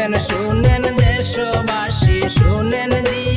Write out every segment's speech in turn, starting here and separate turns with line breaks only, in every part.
শুনেন শুনেন দেশবাসী শুনেন দিয়া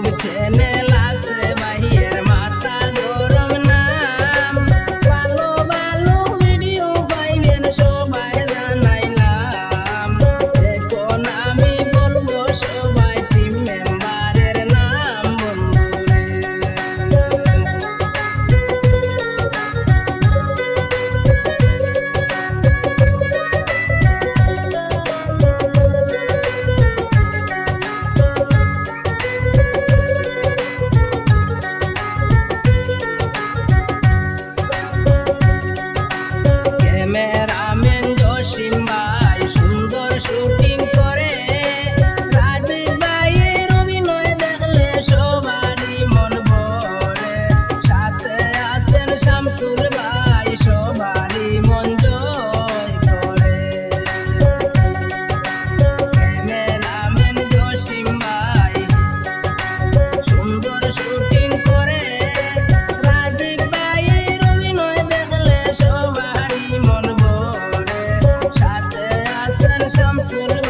over 10 I'm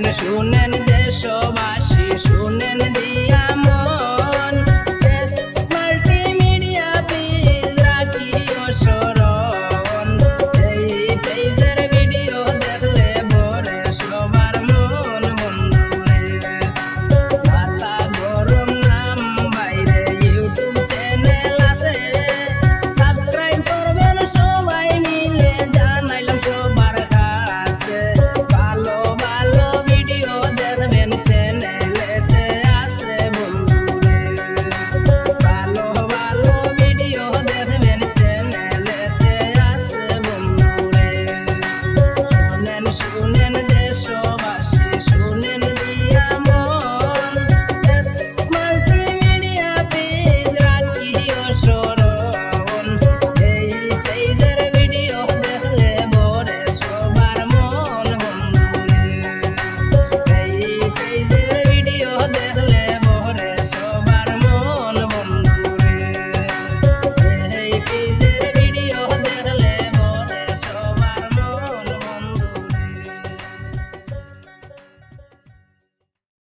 ক্যামেরাম্যান শুনেন